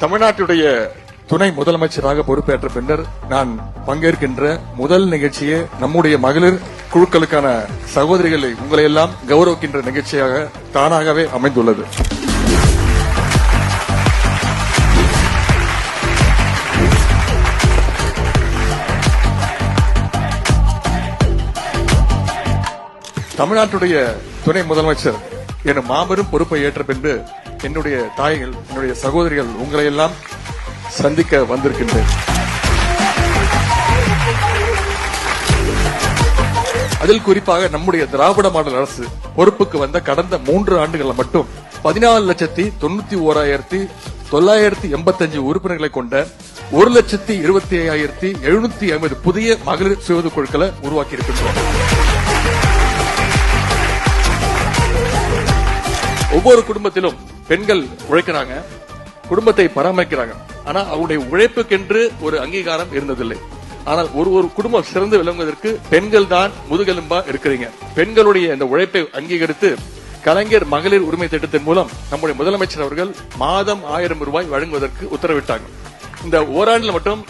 தமிழ்நாட்டுடைய துணை முதலமைச்சராக பொறுப்பேற்ற பின்னர் நான் பங்கேற்கின்ற முதல் நிகழ்ச்சியே நம்முடைய மகளிர் குழுக்களுக்கான சகோதரிகளை உங்களை எல்லாம் கௌரவிக்கின்ற நிகழ்ச்சியாக தானாகவே அமைந்துள்ளது. தமிழ்நாட்டுடைய துணை முதலமைச்சர் என மாபெரும் பொறுப்பை ஏற்ற பின்பு என்னுடைய தாய்கள் என்னுடைய சகோதரிகள் உங்களை எல்லாம் சந்திக்க வந்திருக்கின்றேன். அதில் குறிப்பாக நம்முடைய திராவிட மாடல் அரசு பொறுப்புக்கு வந்த கடந்த மூன்று ஆண்டுகளில் மட்டும் பதினாலு லட்சத்தி தொண்ணூத்தி ஓராயிரத்தி தொள்ளாயிரத்தி எண்பத்தஞ்சு உறுப்பினர்களை கொண்ட ஒரு லட்சத்தி இருபத்தி ஐயாயிரத்தி எழுநூத்தி ஐம்பது புதிய மகளிர் சுய குழுக்களை உருவாக்கி இருக்கின்றோம் ஒவ்வொரு குடும்பத்திலும் பெண்கள் உழைக்கிறாங்க குடும்பத்தை பராமரிக்கிறாங்க. ஆனா அவருடைய உழைப்புக்கென்று ஒரு அங்கீகாரம் இருந்ததில்லை. ஆனால் ஒரு ஒரு குடும்பம் சிறந்து விளங்குவதற்கு பெண்கள் தான் முதுகெலும்பா இருக்கிறீங்க. பெண்களுடைய இந்த உழைப்பை அங்கீகரித்து கலைஞர் மகளிர் உரிமை திட்டத்தின் மூலம் நம்முடைய முதலமைச்சர் அவர்கள் மாதம் ஆயிரம் ரூபாய் வழங்குவதற்கு உத்தரவிட்டாங்க. இந்த ஓராண்டில் மட்டும்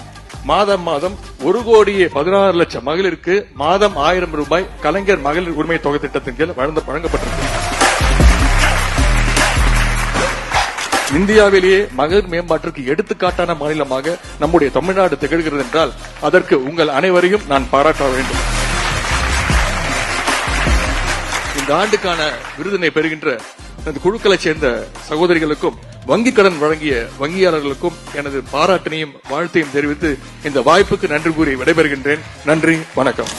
மாதம் மாதம் ஒரு கோடியே பதினாறு லட்சம் மகளிருக்கு மாதம் ஆயிரம் ரூபாய் கலைஞர் மகளிர் உரிமை தொகை திட்டத்தின் கீழ் வழங்க- வழங்கப்பட்டிருக்கு. இந்தியாவிலேயே மகளிர் மேம்பாட்டிற்கு எடுத்துக்காட்டான மாநிலமாக நம்முடைய தமிழ்நாடு திகழ்கிறது என்றால் அதற்கு உங்கள் அனைவரையும் நான் பாராட்ட வேண்டும். இந்த ஆண்டுக்கான விருதினை பெறுகின்ற அந்த குழுக்களைச் சேர்ந்த சகோதரிகளுக்கும் வங்கிக் கடன் வழங்கிய வங்கியாளர்களுக்கும் எனது பாராட்டினையும் வாழ்த்தையும் தெரிவித்து இந்த வாய்ப்புக்கு நன்றி கூறி விடைபெறுகின்றேன். நன்றி வணக்கம்.